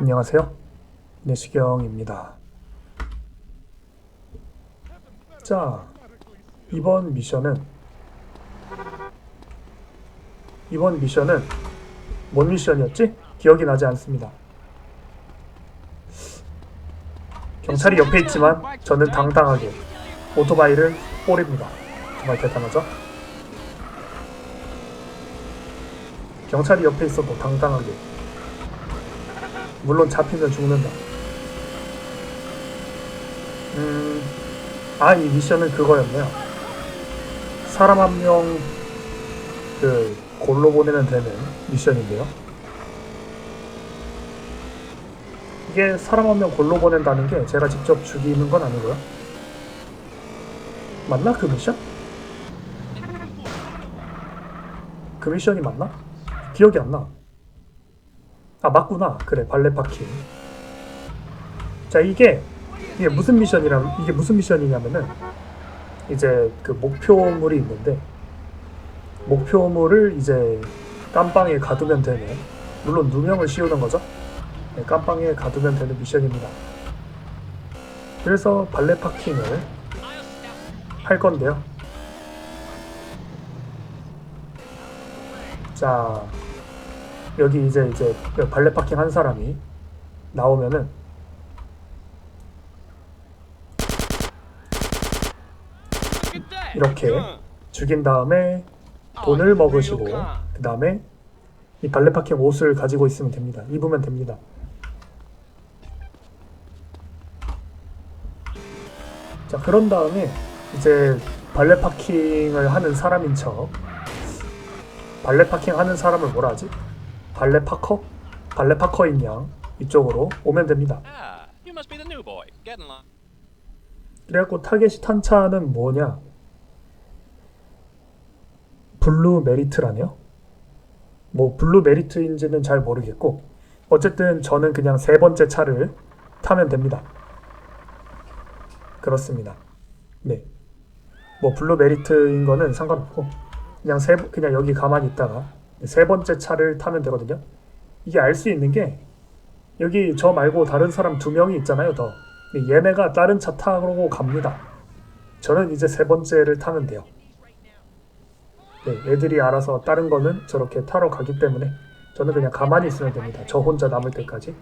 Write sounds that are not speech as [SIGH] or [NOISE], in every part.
안녕하세요. 내시경입니다. 자, 이번 미션은 이번 미션은 뭔 미션이었지? 기억이 나지 않습니다. 경찰이 옆에 있지만 저는 당당하게 오토바이를 꼬립니다. 정말 대단하죠? 경찰이 옆에 있어도 당당하게 물론 잡히면 죽는다. 음, 아, 이 미션은 그거였네요. 사람 한 명, 그, 골로 보내면 되는 미션인데요. 이게 사람 한 명 골로 보낸다는 게 제가 직접 죽이는 건 아니고요. 맞나? 그 미션? 그 미션이 맞나? 기억이 안 나. 아 맞구나. 그래 발레 파킹. 자 이게 이게 무슨 미션이라 이게 무슨 미션이냐면은 이제 그 목표물이 있는데 목표물을 이제 깜빵에 가두면 되는 물론 누명을 씌우는 거죠. 네, 깜빵에 가두면 되는 미션입니다. 그래서 발레 파킹을 할 건데요. 자 여기 이제 이제 발레 파킹 한 사람이 나오면은 이렇게 죽인 다음에 돈을 먹으시고 그 다음에 이 발레 파킹 옷을 가지고 있으면 됩니다. 입으면 됩니다. 자 그런 다음에 이제 발레 파킹을 하는 사람인 척 발레 파킹 하는 사람을 뭐라 하지? 발레 파커? 발레 파커인 양 이쪽으로 오면 됩니다. Ah. 그래갖고 타겟이 탄 차는 뭐냐? 블루 메리트라네요. 뭐 블루 메리트인지는 잘 모르겠고 어쨌든 저는 그냥 세 번째 차를 타면 됩니다. 그렇습니다. 네. 뭐 블루 메리트인 거는 상관없고 그냥 세 그냥 여기 가만히 있다가 세 번째 차를 타면 되거든요. 이게 알 수 있는 게 여기 저 말고 다른 사람 두 명이 있잖아요. 더 얘네가 다른 차 타고 갑니다. 저는 이제 세 번째를 타면 돼요. 네, 애들이 알아서 다른 거는 저렇게 타러 가기 때문에 저는 그냥 가만히 있으면 됩니다. 저 혼자 남을 때까지.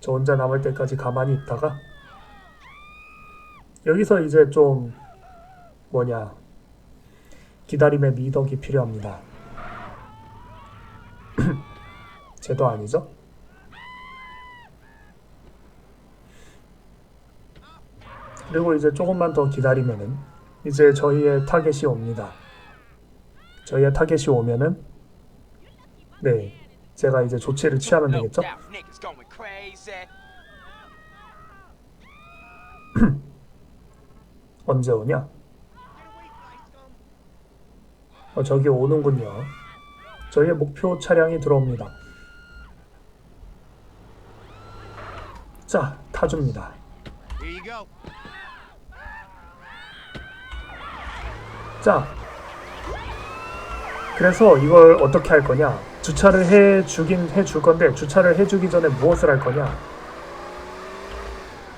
저 혼자 남을 때까지 가만히 있다가 여기서 이제 좀 뭐냐 기다림의 미덕이 필요합니다. [CLEARS THROAT] 제도 아니죠? 그리고 이제 조금만 더 기다리면은 이제 저희의 타겟이 옵니다. 저희의 타겟이 오면은 네 제가 이제 조치를 취하면 되겠죠? [CLEARS THROAT] 언제 오냐? 어, 저기 오는군요. 저희의 목표 차량이 들어옵니다. 자, 타줍니다. 자, 그래서 이걸 어떻게 할 거냐? 주차를 해 주긴 해 줄 건데 주차를 해 주기 전에 무엇을 할 거냐?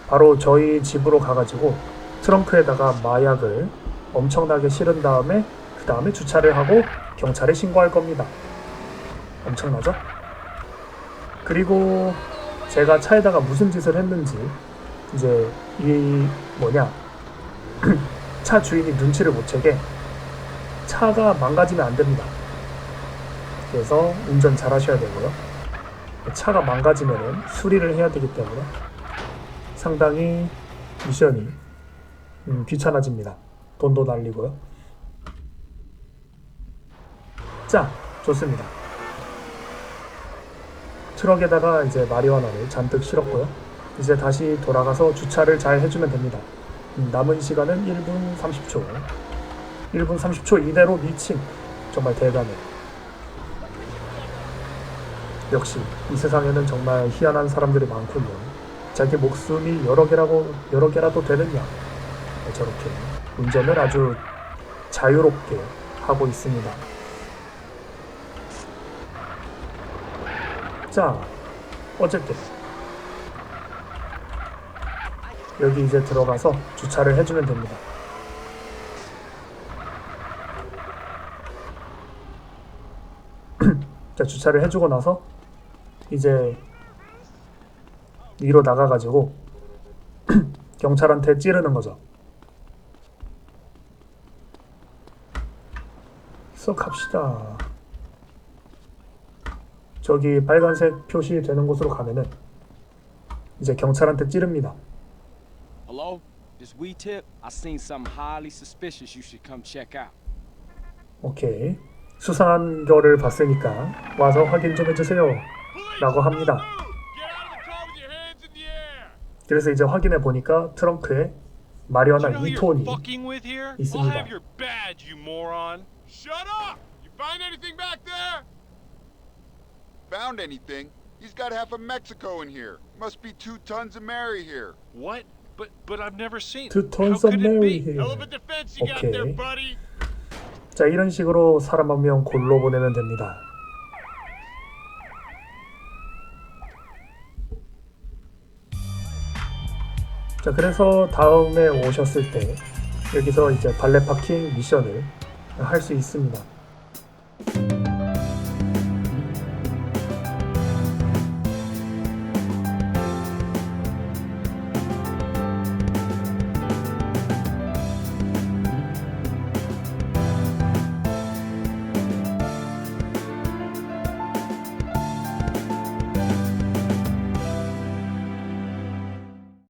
바로 저희 집으로 가가지고 트렁크에다가 마약을 엄청나게 실은 다음에 그 다음에 주차를 하고 경찰에 신고할 겁니다. 엄청나죠? 그리고 제가 차에다가 무슨 짓을 했는지 이제 이 뭐냐 [CLEARS THROAT] 차 주인이 눈치를 못 채게 차가 망가지면 안 됩니다. 그래서 운전 잘 하셔야 되고요. 차가 망가지면 수리를 해야 되기 때문에 상당히 미션이 음, 귀찮아집니다. 돈도 날리고요. 자, 좋습니다. 트럭에다가 이제 마리화나를 잔뜩 실었고요. 이제 다시 돌아가서 주차를 잘 해주면 됩니다. 음, 남은 시간은 1분 30초. 1분 30초 이내로 미친. 정말 대단해. 역시 이 세상에는 정말 희한한 사람들이 많군요. 자기 목숨이 여러 개라고 여러 개라도 되느냐. 저렇게 운전을 아주 자유롭게 하고 있습니다. 자, 어쨌든 여기 이제 들어가서 주차를 해주면 됩니다. [CLEARS THROAT] 자, 주차를 해주고 나서 이제 위로 나가가지고 [CLEARS THROAT] 경찰한테 찌르는 거죠. 썩 갑시다. 저기 빨간색 표시 되는 곳으로 가면은 이제 경찰한테 찌릅니다. Hello? This we tip? I seen something highly suspicious you should come check out. 오케이. 수상한 거를 봤으니까 와서 확인 좀 해주세요. 라고 합니다. Get out of the car with your hands in the air! 그래서 이제 확인해 보니까 트렁크에 you're 2톤이 fucking with here? 있습니다. Found anything? He's got half of Mexico in here. Must be two tons of Mary here. What? But but I've never seen. Two How tons of Mary here. Hell of a defense you got there, Okay. buddy. 자 이런 식으로 사람 한 명 골로 보내면 됩니다. 자 그래서 다음에 오셨을 때 여기서 이제 발레 파킹 미션을 할 수 있습니다.